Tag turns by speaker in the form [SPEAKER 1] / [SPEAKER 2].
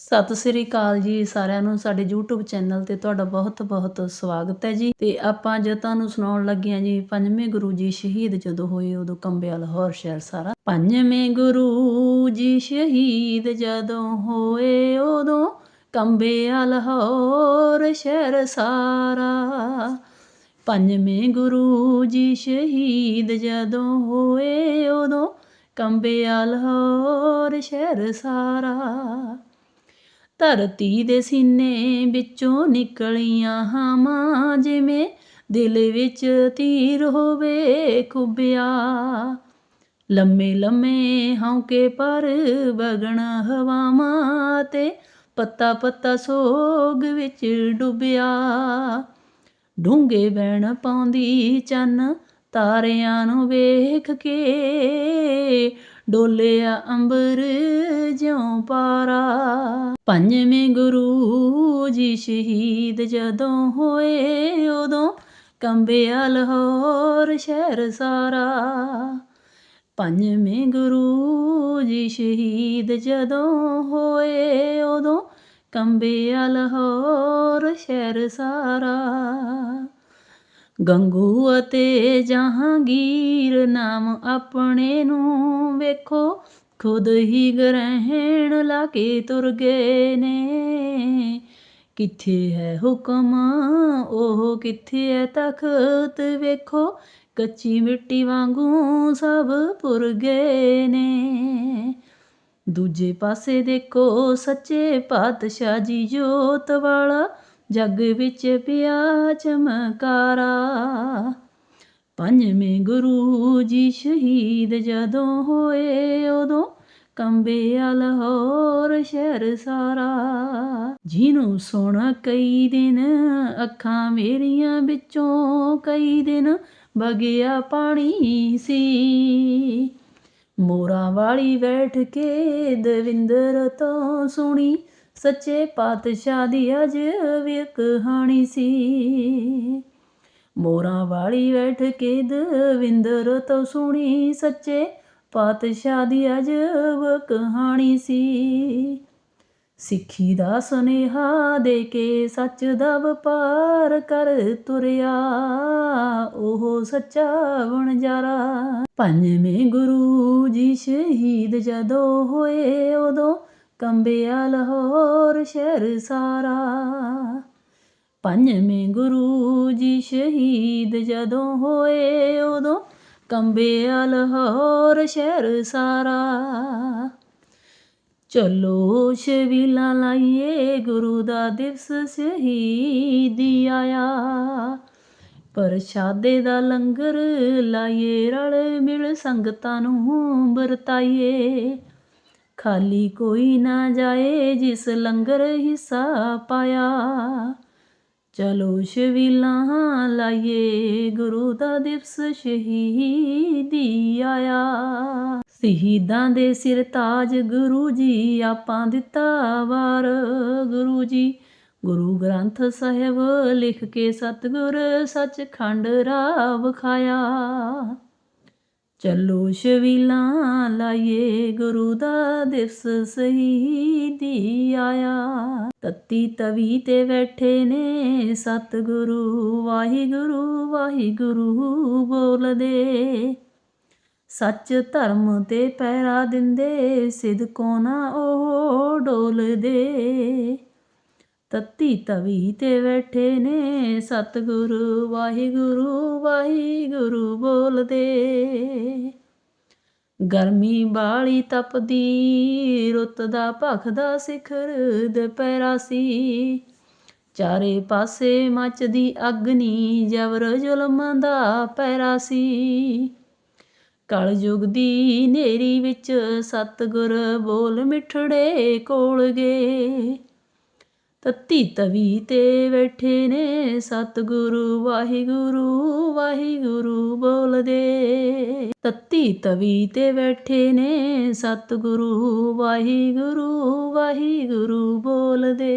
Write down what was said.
[SPEAKER 1] ਸਤਿ ਸ੍ਰੀ ਅਕਾਲ ਜੀ ਸਾਰਿਆਂ ਨੂੰ। ਸਾਡੇ YouTube ਚੈਨਲ ਤੇ ਤੁਹਾਡਾ ਬਹੁਤ-ਬਹੁਤ ਸਵਾਗਤ ਹੈ ਜੀ। ਤੇ ਆਪਾਂ ਜੇ ਤੁਹਾਨੂੰ ਸੁਣਾਉਣ ਲੱਗੇ ਹਾਂ ਜੀ, ਪੰਜਵੇਂ ਗੁਰੂ ਜੀ ਸ਼ਹੀਦ ਜਦੋਂ ਹੋਏ, ਉਦੋਂ ਕੰਬਿਆ ਲਾਹੌਰ ਸ਼ਹਿਰ ਸਾਰਾ। ਪੰਜਵੇਂ ਗੁਰੂ ਜੀ ਸ਼ਹੀਦ ਜਦੋਂ ਹੋਏ, ਉਦੋਂ ਕੰਬਿਆ ਲਾਹੌਰ ਸ਼ਹਿਰ ਸਾਰਾ। ਪੰਜਵੇਂ ਗੁਰੂ ਜੀ ਸ਼ਹੀਦ ਜਦੋਂ ਹੋਏ, ਉਦੋਂ ਕੰਬਿਆ ਲਾਹੌਰ ਸ਼ਹਿਰ ਸਾਰਾ। ਧਰਤੀ ਦੇ ਸੀਨੇ ਵਿੱਚੋਂ ਨਿਕਲੀਆਂ ਹਾਵਾਂ, ਜਿਵੇਂ ਦਿਲ ਵਿੱਚ ਤੀਰ ਹੋਵੇ ਖੁੱਬਿਆ। ਲੰਮੇ ਲੰਮੇ ਹੌਕੇ ਪਰ ਵਗਣ ਹਵਾਵਾਂ ਤੇ ਪੱਤਾ ਪੱਤਾ ਸੋਗ ਵਿੱਚ ਡੁੱਬਿਆ। ਡੂੰਘੇ ਬਹਿਣ ਪਾਉਂਦੀ ਚੰਨ ਤਾਰਿਆਂ ਨੂੰ ਵੇਖ ਕੇ ਡੋਲਿਆ ਅੰਬਰ ਜਿਉਂ ਪਾਰਾ। ਪੰਜਵੇਂ ਗੁਰੂ ਜੀ ਸ਼ਹੀਦ ਜਦੋਂ ਹੋਏ, ਉਦੋਂ ਕੰਬਿਆ ਲਾਹੌਰ ਸ਼ਹਿਰ ਸਾਰਾ। ਪੰਜਵੇਂ ਗੁਰੂ ਜੀ ਸ਼ਹੀਦ ਜਦੋਂ ਹੋਏ, ਉਦੋਂ ਕੰਬਿਆ ਲਾਹੌਰ ਸ਼ਹਿਰ ਸਾਰਾ। ਗੰਗੂ ਅਤੇ ਜਹਾਂਗੀਰ ਨਾਮ ਆਪਣੇ ਨੂੰ ਵੇਖੋ, ਖੁਦ ਹੀ ਗ੍ਰਹਿਣ ਲਾ ਕੇ ਤੁਰ ਗਏ ਨੇ। ਕਿੱਥੇ ਹੈ ਹੁਕਮ? ਉਹ ਕਿੱਥੇ ਹੈ ਤਖਤ? ਵੇਖੋ, ਕੱਚੀ ਮਿੱਟੀ ਵਾਂਗੂ ਸਭ ਪੁਰ ਗਏ ਨੇ। ਦੂਜੇ ਪਾਸੇ ਦੇਖੋ, ਸੱਚੇ ਪਾਤਸ਼ਾਹ ਜੀ ਜੋਤ ਵਾਲਾ ਜੱਗ ਵਿੱਚ ਪਿਆ ਚਮਕਾਰਾ ਪੰਜਵੇਂ ਗੁਰੂ ਜੀ ਸ਼ਹੀਦ ਜਦੋਂ ਹੋਏ, ਉਦੋਂ ਕੰਬਿਆ ਲਾਹੌਰ ਸ਼ਹਿਰ ਸਾਰਾ। ਜਿਹਨੂੰ ਸੁਣ ਕਈ ਦਿਨ, ਅੱਖਾਂ ਮੇਰੀਆਂ ਵਿੱਚੋਂ ਕਈ ਦਿਨ ਬਗਿਆ ਪਾਣੀ ਸੀ। ਮੋਰਾਂ ਵਾਲੀ ਬੈਠ ਕੇ ਦਵਿੰਦਰ ਤੋਂ ਸੁਣੀ ਸੱਚੇ ਪਾਤਸ਼ਾਹ ਦੀ ਅਜ ਵੀ ਕਹਾਣੀ ਸੀ। ਮੋਰਾਂ ਵਾਲੀ ਬੈਠ ਕੇ ਦਵਿੰਦਰ ਤੋਂ ਸੁਣੀ ਸੱਚੇ ਪਾਤਸ਼ਾਹ ਦੀ ਅਜਬ ਕਹਾਣੀ ਸੀ। ਸਿੱਖੀ ਦਾ ਸੁਨੇਹਾ ਦੇ ਕੇ ਸੱਚ ਦਾ ਵਪਾਰ ਕਰ ਤੁਰਿਆ, ਉਹ ਸੱਚਾ ਵਣਜਾਰਾ ਪੰਜਵੇਂ ਗੁਰੂ ਜੀ ਸ਼ਹੀਦ ਜਦੋਂ ਹੋਏ ਉਦੋਂ ਕੰਬਿਆ ਲਾਹੌਰ ਸ਼ਹਿਰ ਸਾਰਾ। ਪੰਜਵੇਂ ਗੁਰੂ ਜੀ ਸ਼ਹੀਦ ਜਦੋਂ ਹੋਏ, ਉਦੋਂ ਕੰਬਿਆ ਲਾਹੌਰ ਸ਼ਹਿਰ ਸਾਰਾ। ਚਲੋ ਸ਼ਵੀਲਾ ਲਾਈਏ, ਗੁਰੂ ਦਾ ਦਿਵਸ ਸ਼ਹੀਦੀ ਆਇਆ। ਪ੍ਰਸ਼ਾਦੇ ਦਾ ਲੰਗਰ ਲਾਈਏ, ਰਲ ਮਿਲ ਸੰਗਤਾਂ ਨੂੰ ਵਰਤਾਈਏ। ਖਾਲੀ ਕੋਈ ਨਾ ਜਾਏ ਜਿਸ ਲੰਗਰ ਹਿੱਸਾ ਪਾਇਆ। ਚਲੋ ਸ਼ਵੀਲਾਂ ਲਾਈਏ ਗੁਰੂ ਦਾ ਦਿਵਸ ਸ਼ਹੀਦੀ ਆਇਆ। ਸ਼ਹੀਦਾਂ ਦੇ ਸਿਰ ਤਾਜ ਗੁਰੂ ਜੀ ਆਪਾਂ ਦਿੱਤਾ ਵਾਰ। ਗੁਰੂ ਜੀ, ਗੁਰੂ ਗ੍ਰੰਥ ਸਾਹਿਬ ਲਿਖ ਕੇ ਸਤਗੁਰ ਸੱਚਖੰਡ ਰਾਹ ਖਾਇਆ। ਚੱਲੋ ਸ਼ਵੀਲਾਂ ਲਾਈਏ ਗੁਰੂ ਦਾ ਦਿਵਸ ਸ਼ਹੀਦੀ ਆਇਆ। ਤੱਤੀ ਤਵੀ ਤੇ ਬੈਠੇ ਨੇ ਸਤਿਗੁਰੂ, ਵਾਹਿਗੁਰੂ ਵਾਹਿਗੁਰੂ ਬੋਲਦੇ। ਸੱਚ ਧਰਮ ਤੇ ਪਹਿਰਾ ਦਿੰਦੇ ਸਿਦਕੋ ਨਾ ਉਹ ਡੋਲਦੇ। ਤੱਤੀ ਤਵੀ ਤੇ ਬੈਠੇ ਨੇ ਸਤਿਗੁਰੂ, ਵਾਹਿਗੁਰੂ ਵਾਹਿਗੁਰੂ ਬੋਲਦੇ। ਗਰਮੀ ਬਾਲੀ ਤਪਦੀ, ਰੁੱਤ ਦਾ ਭਖਦਾ ਸਿਖਰ ਦੁਪਹਿਰਾ ਸੀ। ਚਾਰੇ ਪਾਸੇ ਮੱਚਦੀ ਅਗਨੀ, ਜਬਰ ਜ਼ੁਲਮ ਦਾ ਪੈਰਾ ਸੀ। ਕਲ ਯੁਗ ਦੀ ਨੇਰੀ ਵਿੱਚ ਸਤਗੁਰ ਬੋਲ ਮਿੱਠੜੇ ਕੋਲ ਗਏ। ਤੱਤੀ ਤਵੀ ਤੇ ਬੈਠੇ ਨੇ ਸਤਿਗੁਰੂ, ਵਾਹਿਗੁਰੂ ਵਾਹਿਗੁਰੂ ਬੋਲਦੇ। ਤੱਤੀ ਤਵੀ ਤੇ ਬੈਠੇ ਨੇ ਸਤਿਗੁਰੂ, ਵਾਹਿਗੁਰੂ ਵਾਹਿਗੁਰੂ ਬੋਲਦੇ।